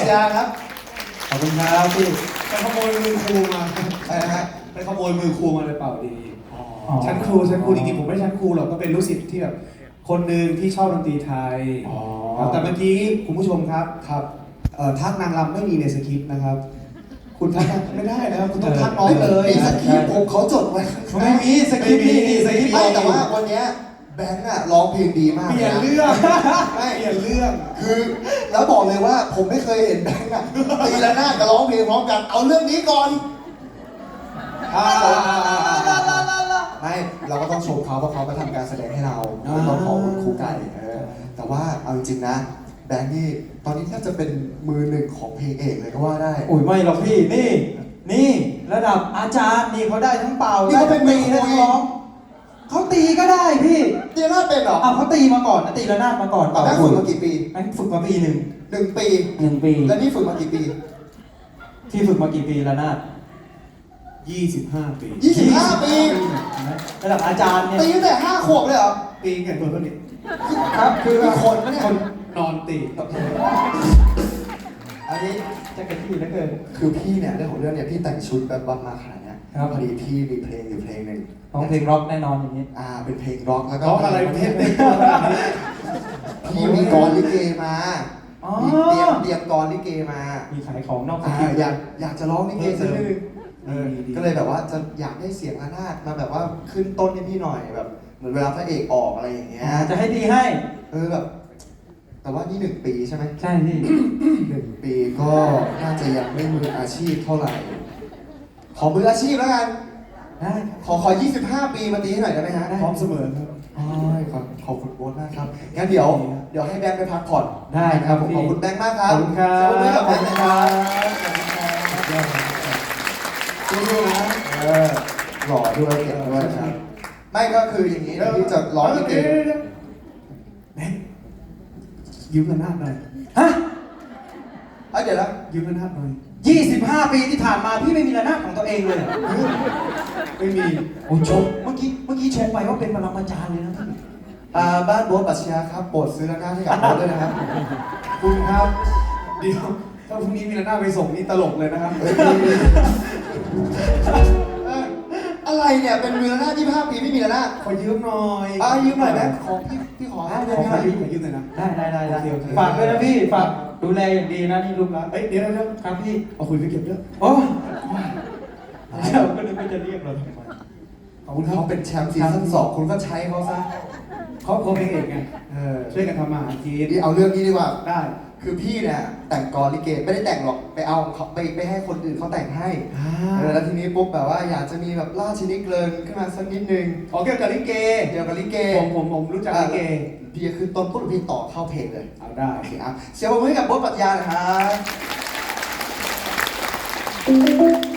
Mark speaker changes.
Speaker 1: ชญาครับ
Speaker 2: ขอบคุณครับพี่
Speaker 1: ไปขโมยมือครูมา
Speaker 3: อะไรนะฮะ
Speaker 1: ไปขโมยมือครูมาเลยเป่าดี
Speaker 2: อ๋อ
Speaker 1: ชั้นครูชั้นครูจริงๆผมไม่ใช่ชั้นครูหรอกก็เป็นลูกศิษย์ที่แบบคนหนึ่งที่ชอบดนตรีไทย
Speaker 3: อ๋อ
Speaker 1: ครับแต่เมื่อกี้คุณผู้ชมครับครับเอ่อทักนางรำไม่มีในสคริปต์นะครับ คุณทักไม่ได้นะครับคุณต้องทักน้องเลย
Speaker 3: มีสคริปต์ผมเขาจดไว้ข้างหน้า
Speaker 2: ไม่มีสคริปต์
Speaker 1: ไม่มี
Speaker 2: นี่สคริปต์
Speaker 3: ไม่แต่ว่าวันเนี้ย แบงค์อะร้องเพลงดีมาก
Speaker 1: เปลี่ยน
Speaker 3: นะ
Speaker 1: เรื่อง
Speaker 3: ไม่
Speaker 1: เปลี่ยนเรื่อง
Speaker 3: คือ แล้วบอกเลยว่าผมไม่เคยเห็นแบงค์อะตีละนาดกับร้องเพลงพร้อมกัน เอาเรื่องนี้ก่อน
Speaker 1: อ่า
Speaker 3: ไม่เราก็ต้องชมเขาเพราะเขามาทำการแสดงให้เรา
Speaker 1: อ่า
Speaker 3: เราขอบคุณครูไก่เออแต่ว่าเอาจริงๆนะ แบงค์นี่ตอนนี้แทบจะเป็นมือหนึ่งของเพลงเอกเลยก็ว่าได้
Speaker 2: โอ้ยไม่หรอกพี่นี่ นี่ ระดับอาจารย์นี่เขาได้ทั้งเป่า
Speaker 3: นี่เขาเป็น
Speaker 2: ได้ทั้งตี
Speaker 3: มือคุย
Speaker 2: ได้ทั้งร้อง เขาตีก็ได้พี่
Speaker 3: เตียนาดเป็นเหรอ
Speaker 2: เอาเขาตีมาก่อนนะตีระนาดมาก่อน
Speaker 3: แบงค์
Speaker 2: คุ
Speaker 3: ฝึ
Speaker 2: ณ
Speaker 3: กมากี่ปี
Speaker 2: แบงค์ฝึกมาปีหนึ่ง
Speaker 3: หนึ่งปี
Speaker 2: หนึ่งปี
Speaker 3: แล้วนี่ฝึกมากี่ปี
Speaker 2: ที่ฝึกมากี่ปีระนาด
Speaker 1: 25 ปี
Speaker 3: 25 ปี
Speaker 2: ระดับอาจารย์เนี่ย
Speaker 3: ตีตั้งแต่ห้าขวบเลยเหรอ
Speaker 1: ปีแก่ตัวเท่านี้
Speaker 2: ครับคือ
Speaker 3: มีคนปะเนี่ย
Speaker 1: คนนอนตี
Speaker 2: อันนี้ จะกระที่เหลือเกิน
Speaker 3: คือพี่เนี่ยเรื่องของเรื่องเนี่ยพี่แต่งชุดแบบบัมมาขนาดเนี้ย
Speaker 2: ครับ
Speaker 3: พอดีพี่มีเพลงอยู่เพลงหนึ่ง
Speaker 2: ร้องเพลงร็อกแน่นอนอย่างนี้
Speaker 3: อ่า เป็นเพลงร็อกแล้วก็
Speaker 1: ร้องอะไรเทปเต็มตัวขนาดนี้
Speaker 3: พี่มีกรลิเกมา
Speaker 2: อ๋อ
Speaker 3: มีเตรียมเตรียมกรลิเกมา
Speaker 2: มีขายของนอกส
Speaker 3: อ่า
Speaker 2: คริปต์
Speaker 3: อยากอยากจะร้องลิเกสักนิดนึง
Speaker 1: เออดี
Speaker 3: ก็เลยแบบว่าจะอยากได้เสียงระนาดมาแบบว่าขึ้นต้นให้พี่หน่อยแบบเหมือนเวลาพระเอกออกอะไรอย่างเงี้ย
Speaker 2: อ่าจะให้ดีให้
Speaker 3: เออแบบแต่ว่านี่หนึ่งปีใช่ไหม
Speaker 2: ใช่พี่
Speaker 3: หนึ่งปีก็น่าจะยังไม่มืออาชีพเท่าไหร่ ขอมืออาชีพแล้วกัน
Speaker 2: ได้
Speaker 3: ขอขอ 25 ปีมาตีให้หน่อยได้ไหมฮะ
Speaker 1: พร้อมเสมอครับ
Speaker 3: อ๋อขอบขอบคุณโบ๊ทมากครับ งั้นเดี๋ยว เดี๋ยวให้แบงค์ไปพักผ่อน
Speaker 2: ได้ครับ
Speaker 3: ผม
Speaker 2: พี่
Speaker 3: ขอบคุณแบงค์มากค
Speaker 2: ข
Speaker 3: รั
Speaker 2: อ
Speaker 3: บบ
Speaker 2: คุณครับ
Speaker 3: ขอบคุณกับแบงค์นะครับ
Speaker 1: สู้ๆนะ
Speaker 3: เออหล่อด้วยเก่งด้วยครับ ไม่ก็คืออย่างนี้เดี๋ยวพี่จะร้องลิเก
Speaker 1: แม่ยืมระนาดหน่อย
Speaker 2: ฮะ
Speaker 3: เอ้ยเดี๋ยวนะ
Speaker 1: ยืมระนาดหน่อย
Speaker 2: 25 ปีที่ผ่านมาพี่ไม่มีระนาดของตัวเองเลยเหรอ
Speaker 1: ไม่มี
Speaker 2: โอ้ชมเมื่อกี้เมื่อกี้ชมไปว่าเป็นปรมาจารย์เลยนะพี่
Speaker 3: อ่าบ้านโบ๊ทปรัชญาครับโปรดซื้อระนาดให้กับโบ๊ทด้วยนะครับ
Speaker 1: คุณครับเดี๋ยวถ้าพรุ่งนี้มีระนาดไปส่งนี่ตลกเลยนะครับ
Speaker 3: เอ้ยเอออะไรเนี่ยเป็นมือระนาด25ปีไม่มีระนาด
Speaker 1: ขอยืมหน่อย
Speaker 3: อ่ายืมหน่อยแบงค์ขอพี่พี่ขอให้
Speaker 1: ข
Speaker 3: ได้
Speaker 1: อ
Speaker 3: ไหม
Speaker 1: ข
Speaker 3: ค
Speaker 1: อ
Speaker 3: รับ
Speaker 1: ยืมขอยืมหน่อยนะ
Speaker 2: ได้ได้ได้ได้
Speaker 1: โอเคโอเค
Speaker 2: ฝากด้วยนะพี่ฝาก ดูแลอย่างดีนะนี่ลูกรัก
Speaker 1: เอ้ยเดี๋ยวเดี๋ยว
Speaker 2: ครับพี่
Speaker 1: เอาคุยไปเก็บเยอะ
Speaker 2: โอ้เดี๋ยวก็นึกว่าจะเรียกเราทำไม
Speaker 1: ขอบคุณครับ
Speaker 3: เขาเป็นแชมป์ซีซั่นสองคุณก็ใช้เขาซะ
Speaker 1: เขาเขาเพลงเอกไง
Speaker 3: เออ
Speaker 1: ช่วยกันทำมาหากิน
Speaker 3: นี่เอาเรื่องนี้ดีกว่า
Speaker 1: ได้
Speaker 3: คือพี่เนี่ยแต่งกรลิเกไม่ได้แต่งหรอกไปเอาเขาไปไปให้คนอื่นเขาแต่งให้
Speaker 1: อ่า
Speaker 3: เออแล้วทีนี้ปุ๊บแบบว่าอยากจะมีแบบล่าชนิดเกินขึ้นมาสักนิดนึง
Speaker 1: อ๋อเกี่ยวกับลิเก
Speaker 3: เกี่ยวกับลิเก
Speaker 1: ผมผมผมรู้จักลิเก
Speaker 3: พี่จะขึ้นต้นปุ๊บพี่ต่อเข้าเพลงเลย
Speaker 1: เอาได้
Speaker 3: โอเคครับเสียงปรบมือให้กับโบ๊ทปรัชญาหนะครับ